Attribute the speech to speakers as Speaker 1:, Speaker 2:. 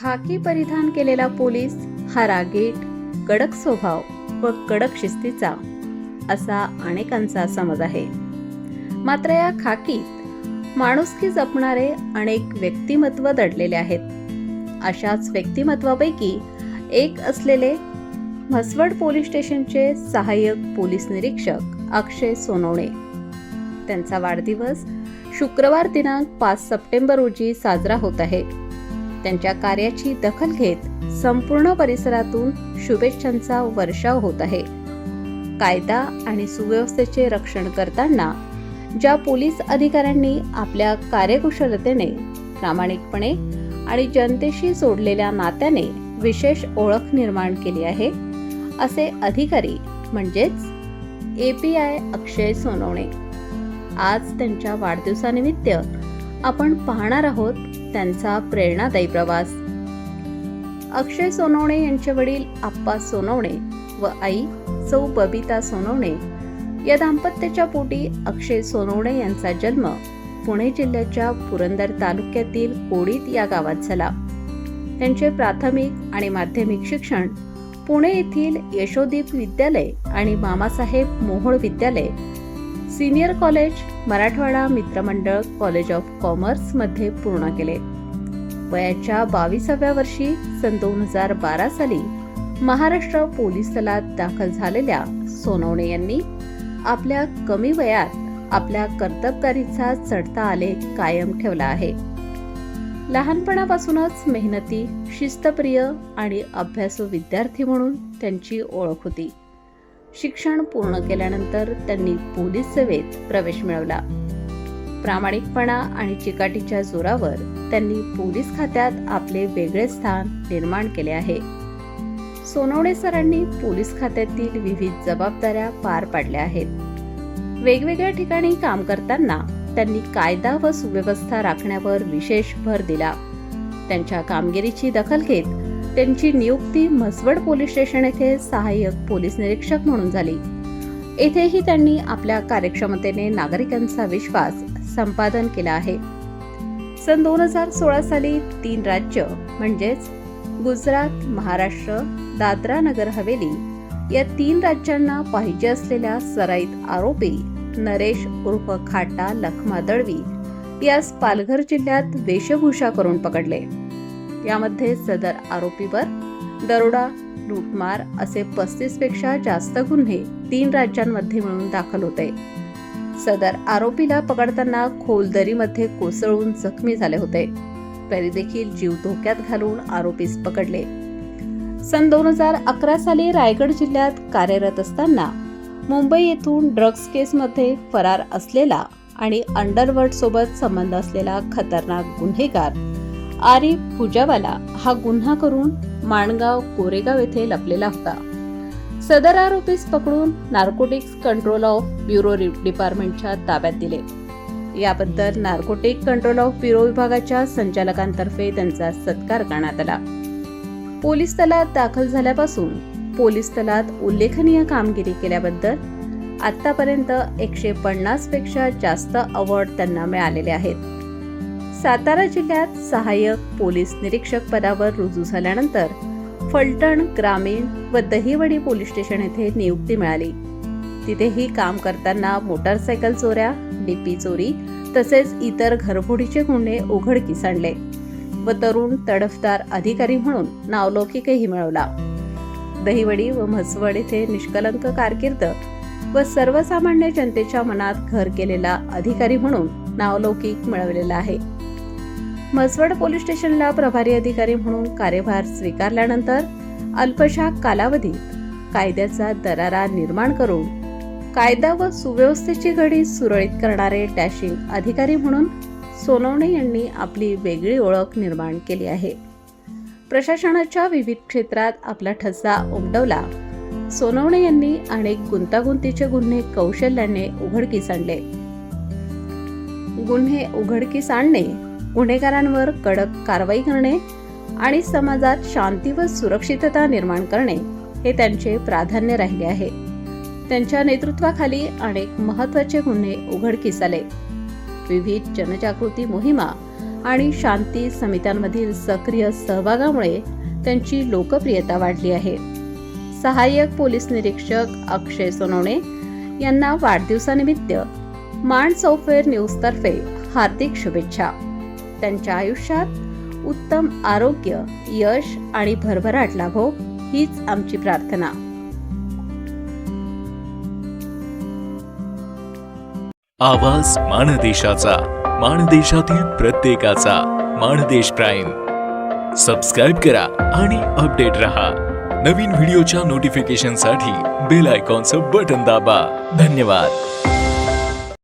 Speaker 1: खाकी परिधान केलेला पोलीस हा रागीट कडक स्वभाव व कडक शिस्तीचा असा अनेकांचा समज आहे. मात्र या खाकीत माणुसकी जपणारे अनेक व्यक्तिमत्व दडलेले आहेत. अशाच व्यक्तिमत्वापैकी एक असलेले म्हसवड पोलीस स्टेशनचे सहाय्यक पोलीस निरीक्षक अक्षय सोनवणे. त्यांचा वाढदिवस शुक्रवार दिनांक पाच सप्टेंबर रोजी साजरा होत आहे. त्यांच्या कार्याची दखल घेत संपूर्ण परिसरातून शुभेच्छांचा वर्षाव होत आहे. कायदा आणि सुव्यवस्थेचे रक्षण करताना ज्या पोलीस अधिकाऱ्यांनी आपल्या कार्यकुशलतेने प्रामाणिकपणे आणि जनतेशी जोडलेल्या नात्याने विशेष ओळख निर्माण केली आहे असे अधिकारी म्हणजेच A P I Akshay Sonawane. आज त्यांच्या वाढदिवसानिमित्त आपण पाहणार आहोत त्यांचा प्रेरणादायी प्रवास. अक्षय सोनवणे यांचे वडील आप्पा सोनवणे व आई सौ बबिता सोनवणे या दाम्पत्याच्या पोटी अक्षय सोनवणे यांचा जन्म पुणे जिल्ह्याच्या पुरंदर तालुक्यातील कोडीत या गावात झाला. त्यांचे प्राथमिक आणि माध्यमिक शिक्षण पुणे येथील यशोदीप विद्यालय आणि मामासाहेब मोहोळ विद्यालय सिनियर कॉलेज मराठवाडा मित्रमंडळ कॉलेज ऑफ कॉमर्समध्ये पूर्ण केले. वयाच्या बावीसाव्या वर्षी सन दोन हजार बारा साली महाराष्ट्र पोलीस दलात दाखल झालेल्या सोनवणे यांनी आपल्या कमी वयात आपल्या कर्तबगारीचा चढता आलेख कायम ठेवला आहे. लहानपणापासूनच मेहनती शिस्तप्रिय आणि अभ्यासू विद्यार्थी म्हणून त्यांची ओळख होती. शिक्षण पूर्ण केल्यानंतर त्यांनी पोलीस सेवेत प्रवेश मिळवला. प्रामाणिकपणा आणि चिकाटीच्या जोरावर त्यांनी पोलीस खात्यात आपले वेगळे स्थान निर्माण केले आहे. सोनवणे सरांनी पोलीस खात्यातील विविध जबाबदाऱ्या पार पाडल्या आहेत. वेगवेगळ्या ठिकाणी काम करताना त्यांनी कायदा व सुव्यवस्था राखण्यावर विशेष भर दिला. त्यांच्या कामगिरीची दखल घेत त्यांची नियुक्ती म्हसवड पोलीस स्टेशन येथे सहाय्यक पोलीस निरीक्षक म्हणून झाली. येथेही त्यांनी आपल्या कार्यक्षमतेने नागरिकांचा विश्वास संपादन केला आहे. सन दोन हजार सोळा साली तीन राज्य म्हणजेच गुजरात महाराष्ट्र दादरा नगर हवेली या तीन राज्यांना पाहिजे असलेल्या सराईत आरोपी नरेश उर्फ खाटा लखमा दळवी यास पालघर जिल्ह्यात वेशभूषा करून पकडले. यामध्ये सदर आरोपीवर दरोडा लूटमार असे पस्तीसपेक्षा जास्त गुन्हे तीन राज्यांमध्ये मिळून दाखल होते. सदर आरोपीला पकडताना खोल दरीमध्ये कोसळून जखमी झाले होते. तरी देखील जीव धोक्यात घालून आरोपीस पकडले. सन दोन हजार अकरा साली रायगड जिल्ह्यात कार्यरत असताना मुंबई येथून ड्रग्ज केसमध्ये फरार असलेला आणि अंडरवर्ल्ड सोबत संबंध असलेला खतरनाक गुन्हेगार आरिफ फुजावाला हा गुन्हा करून माणगाव कोरेगाव येथे लपलेला होता. सदर आरोपीस पकडून नार्कोटिक्स कंट्रोल ऑफ ब्युरो डिपार्टमेंटच्या ताब्यात दिले. याबद्दल नार्कोटिक कंट्रोल ऑफ ब्युरो विभागाच्या संचालकांतर्फे त्यांचा सत्कार करण्यात आला. पोलीस दलात दाखल झाल्यापासून पोलीस दलात उल्लेखनीय कामगिरी केल्याबद्दल आतापर्यंत एकशे पन्नासपेक्षा जास्त अवॉर्ड त्यांना मिळालेले आहेत. सातारा जिल्ह्यात सहाय्यक पोलीस निरीक्षक पदावर रुजू झाल्यानंतर फलटण ग्रामीण व दहिवडी पोलीस स्टेशन येथे नियुक्ती मिळाली. तिथेही काम करताना मोटारसायकल चोऱ्या डीपी चोरी तसेच इतर घरफोडीचे गुन्हे उघडकीस आणले व तरुण तडफदार अधिकारी म्हणून नावलौकिकही मिळवला. दहिवडी व म्हसवड येथे निष्कलंक कारकीर्द व सर्वसामान्य जनतेच्या मनात घर केलेला अधिकारी म्हणून नावलौकिक मिळवलेला आहे. म्हसवड पोलीस स्टेशनला प्रभारी अधिकारी म्हणून कार्यभार स्वीकारल्यानंतर अल्पशा कालावधीत कायद्याचा दरारा निर्माण करून कायदा व सुव्यवस्थेची घडी सुरळीत करणारे डॅशिंग अधिकारी म्हणून सोनवणे यांनी आपली वेगळी ओळख निर्माण केली आहे. प्रशासनाच्या विविध क्षेत्रात आपला ठसा उमटवला. सोनवणे यांनी अनेक गुंतागुंतीचे गुन्हे कौशल्याने उघडकीस आणले. गुन्हे उघडकीस आणणे गुन्हेगारांवर कडक कारवाई करणे आणि समाजात शांती व सुरक्षितता निर्माण करणे हे त्यांचे प्राधान्य राहिले आहे. त्यांच्या नेतृत्वाखाली अनेक महत्त्वाचे गुन्हे उघडकीस आले विविध जनजागृती मोहिमा आणि शांती समित्यांमधील सक्रिय सहभागामुळे त्यांची लोकप्रियता वाढली आहे. सहाय्यक पोलीस निरीक्षक अक्षय सोनवणे यांना वाढदिवसानिमित्त माण सॉफ्टवेअर न्यूजतर्फे हार्दिक शुभेच्छा. त्यांच्या आयुष्यात उत्तम आरोग्य यश आणि भरभराट लाभो हीच आमची प्रार्थना.
Speaker 2: आवाज माणदेशाचा माणदेशातील प्रत्येकाचा माणदेश प्राईम. सबस्क्राईब करा आणि अपडेट रहा. नवीन व्हिडिओच्या नोटिफिकेशनसाठी बेल आयकॉनचं बटन दाबा. धन्यवाद.